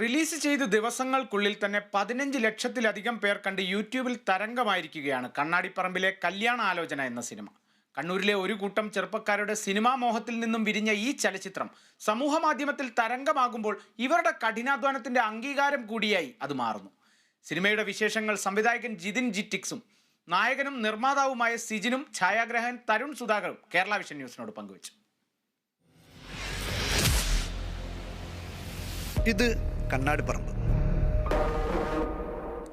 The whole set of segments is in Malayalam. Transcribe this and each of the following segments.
റിലീസ് ചെയ്ത് ദിവസങ്ങൾക്കുള്ളിൽ തന്നെ പതിനഞ്ച് ലക്ഷത്തിലധികം പേർ കണ്ട് യൂട്യൂബിൽ തരംഗമായിരിക്കുകയാണ് കണ്ണാടിപ്പറമ്പിലെ കല്യാണ ആലോചന എന്ന സിനിമ. കണ്ണൂരിലെ ഒരു കൂട്ടം ചെറുപ്പക്കാരുടെ സിനിമാ മോഹത്തിൽ നിന്നും വിരിഞ്ഞ ഈ ചലച്ചിത്രം സമൂഹ മാധ്യമത്തിൽ തരംഗമാകുമ്പോൾ ഇവരുടെ കഠിനാധ്വാനത്തിന്റെ അംഗീകാരം കൂടിയായി അത് മാറുന്നു. സിനിമയുടെ വിശേഷങ്ങൾ സംവിധായകൻ ജിതിൻ ജിറ്റിക്സും നായകനും നിർമ്മാതാവുമായ സിജിനും ഛായാഗ്രഹകൻ തരുൺ സുധാകറും കേരള വിഷൻ ന്യൂസിനോട് പങ്കുവച്ചു. ഇത് കണ്ണാടിപ്പറമ്പ്.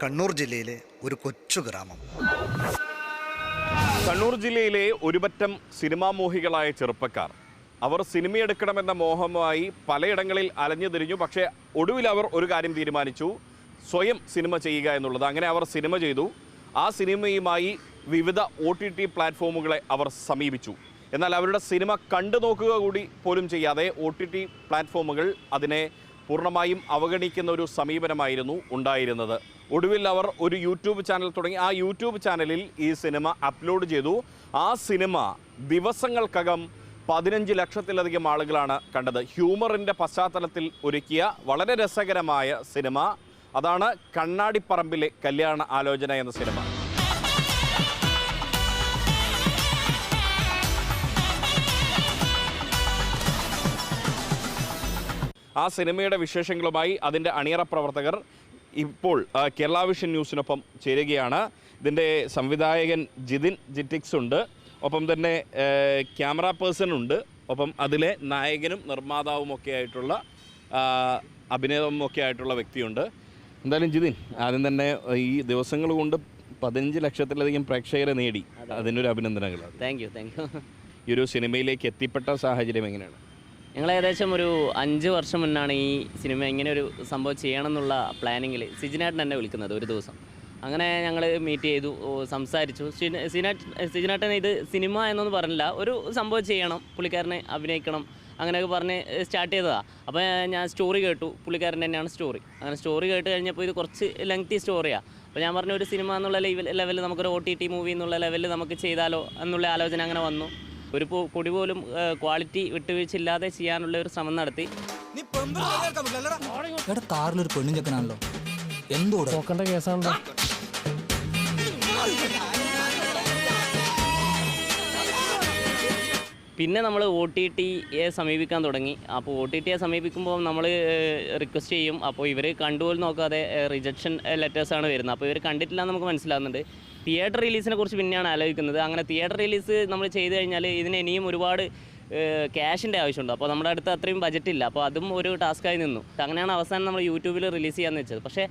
കണ്ണൂർ ജില്ലയിലെ ഒരു കൊച്ചു ഗ്രാമം. കണ്ണൂർ ജില്ലയിലെ ഒരുപറ്റം സിനിമാ മോഹികളായ ചെറുപ്പക്കാർ. അവർ സിനിമയെടുക്കണമെന്ന മോഹമായി പലയിടങ്ങളിൽ അലഞ്ഞു തിരിഞ്ഞു. പക്ഷേ ഒടുവിൽ അവർ ഒരു കാര്യം തീരുമാനിച്ചു. സ്വയം സിനിമ ചെയ്യുക എന്നുള്ളത്. അങ്ങനെ അവർ സിനിമ ചെയ്തു. ആ സിനിമയുമായി വിവിധ ഒ ടി ടി പ്ലാറ്റ്ഫോമുകളെ അവർ സമീപിച്ചു. എന്നാൽ അവരുടെ സിനിമ കണ്ടു നോക്കുക കൂടി പോലും ചെയ്യാതെ ഒ ടി ടി പ്ലാറ്റ്ഫോമുകൾ അതിനെ പൂർണമായും അവഗണിക്കുന്ന ഒരു സമീപനമായിരുന്നു ഉണ്ടായിരുന്നത്. ഒടുവിൽ അവർ ഒരു യൂട്യൂബ് ചാനൽ തുടങ്ങി. ആ യൂട്യൂബ് ചാനലിൽ ഈ സിനിമ അപ്ലോഡ് ചെയ്തു. ആ സിനിമ ദിവസങ്ങൾക്കകം പതിനഞ്ച് ലക്ഷത്തിലധികം ആളുകളാണ് കണ്ടത്. ഹ്യൂമറിന്റെ പശ്ചാത്തലത്തിൽ ഒരുക്കിയ വളരെ രസകരമായ സിനിമ. അതാണ് കണ്ണാടിപ്പറമ്പിലെ കല്യാണ ആലോചന എന്ന സിനിമ. ആ സിനിമയുടെ വിശേഷങ്ങളുമായി അതിന്റെ അണിയറ പ്രവർത്തകർ ഇപ്പോൾ കേരള വിഷൻ ന്യൂസിനൊപ്പം ചേരുകയാണ്. ഇതിന്റെ സംവിധായകൻ ജിതിൻ ജിറ്റിക്സ് ഉണ്ട്. ഒപ്പം തന്നെ ക്യാമറ പേഴ്സൺ ഉണ്ട്. ഒപ്പം അതിലെ നായകനും നിർമ്മാതാവും ഒക്കെ ആയിട്ടുള്ള അഭിനേതാവും ഒക്കെ ആയിട്ടുള്ള വ്യക്തിയുണ്ട്. എന്തായാലും ജിതിൻ ആദ്യം തന്നെ ഈ ദിവസങ്ങൾ കൊണ്ട് പതിനഞ്ച് ലക്ഷത്തിലധികം പ്രേക്ഷകരെ നേടി. അതിനൊരു അഭിനന്ദനങ്ങൾ. താങ്ക് യു താങ്ക് യു ഈ ഒരു സിനിമയിലേക്ക് എത്തിപ്പെട്ട സാഹചര്യം എങ്ങനെയാണ്? ഞങ്ങൾ ഏകദേശം ഒരു അഞ്ച് വർഷം മുന്നാണ് ഈ സിനിമ ഇങ്ങനെ ഒരു സംഭവം ചെയ്യണം എന്നുള്ള പ്ലാനിങ്ങിൽ സിജിനാട്ടൻ എന്നെ വിളിക്കുന്നത് ഒരു ദിവസം. അങ്ങനെ ഞങ്ങൾ മീറ്റ് ചെയ്തു സംസാരിച്ചു. സിജിനാട്ടൻ ഇത് സിനിമ എന്നൊന്നും പറഞ്ഞില്ല. ഒരു സംഭവം ചെയ്യണം പുള്ളിക്കാരനെ അഭിനയിക്കണം അങ്ങനെയൊക്കെ പറഞ്ഞ് സ്റ്റാർട്ട് ചെയ്തതാണ് അപ്പോൾ ഞാൻ സ്റ്റോറി കേട്ടു പുള്ളിക്കാരൻ തന്നെയാണ് സ്റ്റോറി അങ്ങനെ സ്റ്റോറി കേട്ട് കഴിഞ്ഞപ്പോൾ ഇത് കുറച്ച് ലെങ്തി സ്റ്റോറിയാണ് അപ്പോൾ ഞാൻ പറഞ്ഞു ഒരു സിനിമ എന്നുള്ള ലെവലിൽ നമുക്കൊരു ഒ ടി ടി മൂവി എന്നുള്ള ലെവലിൽ നമുക്ക് ചെയ്താലോ? എന്നുള്ള ആലോചന അങ്ങനെ വന്നു. ഒരു പൊടി പോലും ക്വാളിറ്റി വിട്ടുവീഴ്ചയില്ലാതെ ചെയ്യാനുള്ള ഒരു ശ്രമം നടത്തി. എടാ കാറിലൊരു പെണ്ണും ചെക്കനാണല്ലോ. എന്തോ നോക്കേണ്ട കേസാണല്ലോ. പിന്നെ നമ്മൾ ഒ ടി ടിയെ സമീപിക്കാൻ തുടങ്ങി. അപ്പോൾ ഒ ടി ടിയെ സമീപിക്കുമ്പോൾ നമ്മൾ റിക്വസ്റ്റ് ചെയ്യും. അപ്പോൾ ഇവർ കണ്ടുപോലും നോക്കാതെ റിജക്ഷൻ ലെറ്റേഴ്സാണ് വരുന്നത്. അപ്പോൾ ഇവർ കണ്ടിട്ടില്ല എന്ന് നമുക്ക് മനസ്സിലാകുന്നുണ്ട് തിയേറ്റർ റിലീസിനെ കുറിച്ച് പിന്നെയാണ് ആലോചിക്കുന്നത്. അങ്ങനെ തിയേറ്റർ റിലീസ് നമ്മൾ ചെയ്തു കഴിഞ്ഞാൽ ഇതിന് ഇനിയും ഒരുപാട് ക്യാഷിന്റെ ആവശ്യമുണ്ട്. അപ്പോൾ നമ്മുടെ അടുത്ത് അത്രയും ബജറ്റ് ഇല്ല. അപ്പോൾ അതും ഒരു ടാസ്ക്കായി നിന്നു. അങ്ങനെയാണ് അവസാനം നമ്മൾ യൂട്യൂബിൽ റിലീസ് ചെയ്യാമെന്ന് വെച്ചത്. പക്ഷേ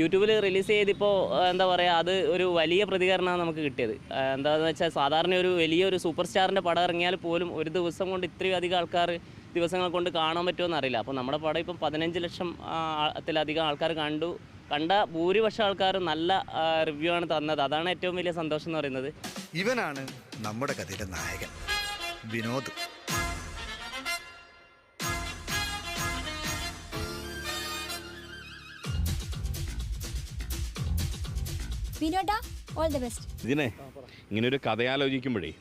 യൂട്യൂബിൽ റിലീസ് ചെയ്തിപ്പോൾ എന്താ പറയുക അത് ഒരു വലിയ പ്രതികരണമാണ് നമുക്ക് കിട്ടിയത്. എന്താണെന്ന് വെച്ചാൽ സാധാരണ ഒരു വലിയൊരു സൂപ്പർ സ്റ്റാറിന്റെ പടം ഇറങ്ങിയാൽ പോലും ഒരു ദിവസം കൊണ്ട് ഇത്രയും അധികം ആൾക്കാർ ദിവസങ്ങൾ കൊണ്ട് കാണാൻ പറ്റുമോ എന്നറിയില്ല അപ്പോൾ നമ്മുടെ പടം ഇപ്പം പതിനഞ്ച് ലക്ഷം ത്തിലധികം ആൾക്കാർ കണ്ടു. കണ്ട ഭൂരിപക്ഷം ആൾക്കാരും നല്ല റിവ്യൂ ആണ് തന്നത്. അതാണ് ഏറ്റവും വലിയ സന്തോഷം എന്ന് പറയുന്നത്. ഇവനാണ് നമ്മുടെ കഥയിലെ നായകൻ. വിനോദ്. വിനോദ ഓൾ ദി ബെസ്റ്റ് ഇതിനെ ഇങ്ങനെ ഒരു കഥയാലോചിക്കുമ്പോഴേ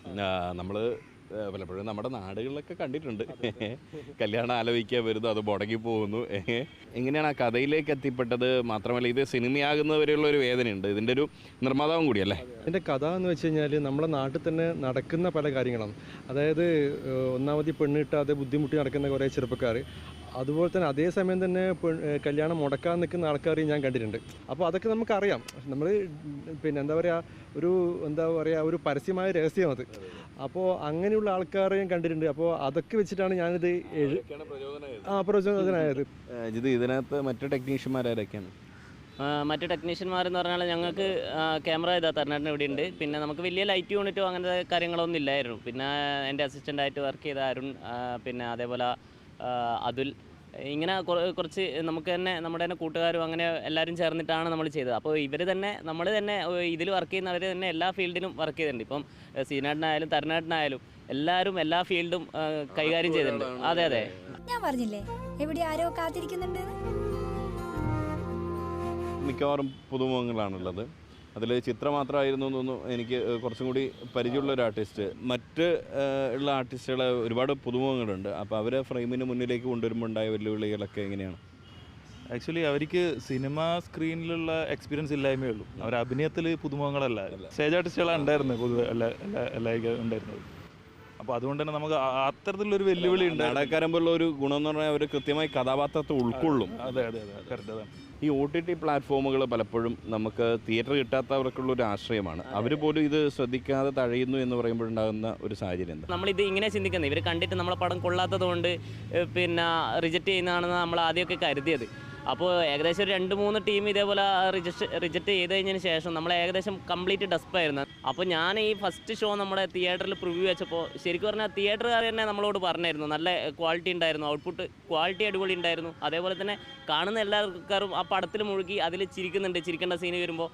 നമ്മൾ പലപ്പോഴും നമ്മുടെ നാടുകളിലൊക്കെ കണ്ടിട്ടുണ്ട്. കല്യാണം ആലോചിക്കാൻ വരുന്നു അത് മുടങ്ങി പോകുന്നു. എങ്ങനെയാണ് ആ കഥയിലേക്ക് എത്തിപ്പെട്ടത്? മാത്രമല്ല ഇത് സിനിമയാകുന്നവരെയുള്ള ഒരു വേദനയുണ്ട്. ഇതിന്റെ ഒരു നിർമ്മാതാവും കൂടിയല്ലേ എന്റെ കഥ എന്ന് വെച്ച് കഴിഞ്ഞാൽ നമ്മുടെ നാട്ടിൽ തന്നെ നടക്കുന്ന പല കാര്യങ്ങളാണ് അതായത് ഒന്നാമത് പെണ്ണിട്ടാതെ പെണ്ണ് ബുദ്ധിമുട്ടി നടക്കുന്ന കുറേ ചെറുപ്പക്കാർ അതുപോലെ തന്നെ അതേ സമയം തന്നെ കല്യാണം മുടക്കാൻ നിൽക്കുന്ന ആൾക്കാരെയും ഞാൻ കണ്ടിട്ടുണ്ട്. അപ്പോൾ അതൊക്കെ നമുക്കറിയാം. നമ്മൾ പിന്നെ എന്താ പറയുക ഒരു എന്താ പറയുക ഒരു പരസ്യമായ രഹസ്യം അത്. അപ്പോൾ അങ്ങനെയുള്ള ആൾക്കാരെയും കണ്ടിട്ടുണ്ട്. അപ്പോൾ അതൊക്കെ വെച്ചിട്ടാണ് ഞാനിത് ആ പ്രചോദനായത്. ഇത് ഇതിനകത്ത് മറ്റു ടെക്നീഷ്യന്മാരാരൊക്കെയാണ് മറ്റു എന്ന് പറഞ്ഞാൽ ഞങ്ങൾക്ക് ക്യാമറ ഇതാ തരണേട്ടൻ ഇവിടെ ഉണ്ട്. പിന്നെ നമുക്ക് വലിയ ലൈറ്റ് യൂണിറ്റോ അങ്ങനത്തെ കാര്യങ്ങളൊന്നും ഇല്ലായിരുന്നു. പിന്നെ എന്റെ അസിസ്റ്റന്റായിട്ട് വർക്ക് ചെയ്ത അരുൺ പിന്നെ അതേപോലെ അതുൽ ഇങ്ങനെ കുറച്ച് നമുക്ക് തന്നെ നമ്മുടെ തന്നെ കൂട്ടുകാരും അങ്ങനെ എല്ലാവരും ചേർന്നിട്ടാണ് നമ്മൾ ചെയ്തത്. അപ്പോൾ ഇവർ തന്നെ നമ്മൾ തന്നെ ഇതിൽ വർക്ക് ചെയ്യുന്നവർ തന്നെ എല്ലാ ഫീൽഡിലും വർക്ക് ചെയ്തിട്ടുണ്ട്. ഇപ്പം സീനാട്ടിനായാലും തരനാട്ടിനായാലും എല്ലാവരും എല്ലാ ഫീൽഡും കൈകാര്യം ചെയ്തിട്ടുണ്ട്. അതെ അതെ. ഞാൻ പറഞ്ഞില്ലേ എവിടെ ആരോ കാത്തിരിക്കുന്നുണ്ട് മിക്കവാറും പുതുമുഖങ്ങളാണുള്ളത്. അതിൽ ചിത്ര മാത്രമായിരുന്നു എന്നൊന്നും തോന്നുന്നു എനിക്ക് കുറച്ചും കൂടി പരിചയമുള്ള ഒരു ആർട്ടിസ്റ്റ്. മറ്റ് ഉള്ള ആർട്ടിസ്റ്റുകളെ ഒരുപാട് പുതുമുഖങ്ങളുണ്ട്. അപ്പോൾ അവരെ ഫ്രെയിമിന് മുന്നിലേക്ക് കൊണ്ടുവരുമ്പോൾ ഉണ്ടായ വെല്ലുവിളികളൊക്കെ എങ്ങനെയാണ്? ആക്ച്വലി അവർക്ക് സിനിമ സ്ക്രീനിലുള്ള എക്സ്പീരിയൻസ് ഇല്ലായ്മേ ഉള്ളൂ. അവർ അഭിനയത്തിൽ പുതുമുഖങ്ങളല്ല. സ്റ്റേജ് ആർട്ടിസ്റ്റുകളാണ് ഉണ്ടായിരുന്നത് പൊതുവെ എല്ലാ എല്ലാവർക്കും ഉണ്ടായിരുന്നത്. അപ്പോൾ അതുകൊണ്ട് തന്നെ നമുക്ക് അത്തരത്തിലൊരു അത്തരത്തിലുള്ളൊരു വെല്ലുവിളി ഉണ്ട് നാടകക്കാരമ്പുള്ള ഒരു ഗുണം എന്ന് പറഞ്ഞാൽ അവർ കൃത്യമായി കഥാപാത്രത്തെ ഉൾക്കൊള്ളും. അതെ അതെ അതെ കറക്റ്റ് അതാണ്. ഈ ഒ ടി ടി പ്ലാറ്റ്ഫോമുകൾ പലപ്പോഴും നമുക്ക് തിയേറ്റർ കിട്ടാത്തവർക്കുള്ള ഒരു ആശ്രയമാണ്. അവർ പോലും ഇത് ശ്രദ്ധിക്കാതെ തഴയുന്നു എന്ന് പറയുമ്പോഴുണ്ടാകുന്ന ഒരു സാഹചര്യം എന്താ? നമ്മളിത് ഇങ്ങനെ ചിന്തിക്കുന്നത്. ഇവർ കണ്ടിട്ട് നമ്മളെ പടം കൊള്ളാത്തത് കൊണ്ട് പിന്നെ റിജക്റ്റ് ചെയ്യുന്നതാണെന്ന് നമ്മൾ ആദ്യമൊക്കെ കരുതിയത്. അപ്പോൾ ഏകദേശം ഒരു രണ്ട് മൂന്ന് ടീം ഇതേപോലെ റിജക്ട് റിജക്റ്റ് ചെയ്ത് കഴിഞ്ഞതിന് ശേഷം നമ്മൾ ഏകദേശം കംപ്ലീറ്റ് ഡസ്പായിരുന്നു അപ്പോൾ ഞാൻ ഈ ഫസ്റ്റ് ഷോ നമ്മുടെ തിയേറ്ററിൽ പ്രിവ്യൂ വെച്ചപ്പോൾ ശരിക്കും പറഞ്ഞാൽ തിയേറ്ററുകാർ തന്നെ നമ്മളോട് പറഞ്ഞായിരുന്നു. നല്ല ക്വാളിറ്റി ഉണ്ടായിരുന്നു. ഔട്ട്പുട്ട് ക്വാളിറ്റി അടിപൊളി ഉണ്ടായിരുന്നു. അതേപോലെ തന്നെ കാണുന്ന എല്ലാവർക്കാരും ആ പടത്തിൽ മുഴുകി അതിൽ ചിരിക്കുന്നുണ്ട്. ചിരിക്കേണ്ട സീന് വരുമ്പോൾ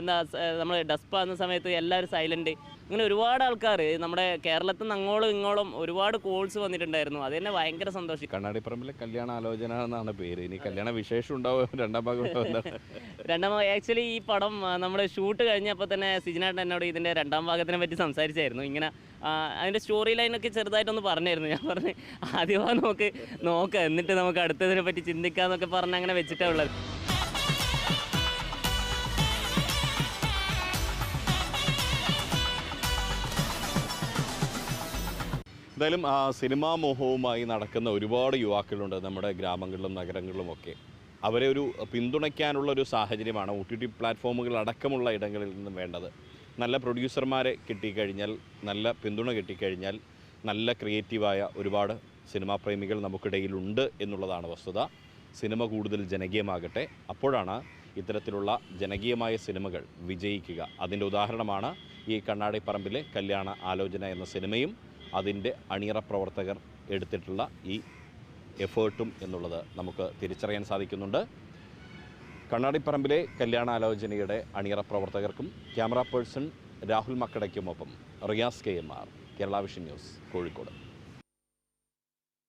എന്താ നമ്മൾ ഡസ്പ് ആകുന്ന സമയത്ത് എല്ലാവരും സൈലന്റ് അങ്ങനെ ഒരുപാട് ആൾക്കാർ നമ്മുടെ കേരളത്തിൽ നിന്ന് അങ്ങോളം ഇങ്ങോളം ഒരുപാട് കോൾസ് വന്നിട്ടുണ്ടായിരുന്നു. അത് തന്നെ ഭയങ്കര സന്തോഷം കണ്ണാടിപ്പറമ്പിലെ കല്യാണ ആലോചന എന്നാണ് പേര്. ഇനി കല്യാണ വിശേഷം ഉണ്ടാവും? രണ്ടാം ഭാഗം രണ്ടാം ഭാഗം ആക്ച്വലി ഈ പടം നമ്മൾ ഷൂട്ട് കഴിഞ്ഞപ്പോൾ തന്നെ സിജനാട്ടൻ എന്നോട് ഇതിന്റെ രണ്ടാം ഭാഗത്തിനെ പറ്റി സംസാരിച്ചായിരുന്നു. ഇങ്ങനെ അതിന്റെ സ്റ്റോറി ലൈനൊക്കെ ചെറുതായിട്ടൊന്ന് പറഞ്ഞായിരുന്നു. ഞാൻ പറഞ്ഞ് ആദ്യമായി നോക്ക് നോക്കാം. എന്നിട്ട് നമുക്ക് അടുത്തതിനെ പറ്റി ചിന്തിക്കാമെന്നൊക്കെ പറഞ്ഞ് അങ്ങനെ വെച്ചിട്ടാണ് ഉള്ളത്. എന്തായാലും ആ സിനിമാ മോഹവുമായി നടക്കുന്ന ഒരുപാട് യുവാക്കളുണ്ട് നമ്മുടെ ഗ്രാമങ്ങളിലും നഗരങ്ങളിലും ഒക്കെ. അവരെ ഒരു പിന്തുണയ്ക്കാനുള്ള ഒരു സാഹചര്യമാണ് ഒ ടി ടി പ്ലാറ്റ്ഫോമുകൾ അടക്കമുള്ള ഇടങ്ങളിൽ നിന്നും വേണ്ടത്. നല്ല പ്രൊഡ്യൂസർമാരെ കിട്ടിക്കഴിഞ്ഞാൽ നല്ല പിന്തുണ കിട്ടിക്കഴിഞ്ഞാൽ നല്ല ക്രിയേറ്റീവായ ഒരുപാട് സിനിമാ പ്രേമികൾ നമുക്കിടയിലുണ്ട് എന്നുള്ളതാണ് വസ്തുത. സിനിമ കൂടുതൽ ജനകീയമാകട്ടെ. അപ്പോഴാണ് ഇത്തരത്തിലുള്ള ജനകീയമായ സിനിമകൾ വിജയിക്കുക. അതിന്റെ ഉദാഹരണമാണ് ഈ കണ്ണാടി പറമ്പിലെ കല്യാണ ആലോചന എന്ന സിനിമയും അതിന്റെ അണിയറ പ്രവർത്തകർ എടുത്തിട്ടുള്ള ഈ എഫേർട്ടും എന്നുള്ളത് നമുക്ക് തിരിച്ചറിയാൻ സാധിക്കുന്നുണ്ട്. കണ്ണാടിപ്പറമ്പിലെ കല്യാണാലോചനയുടെ അണിയറ പ്രവർത്തകർക്കും camera person Rahul മക്കടയ്ക്കുമൊപ്പം Riyas K M R Kerala vision news Kozhikode.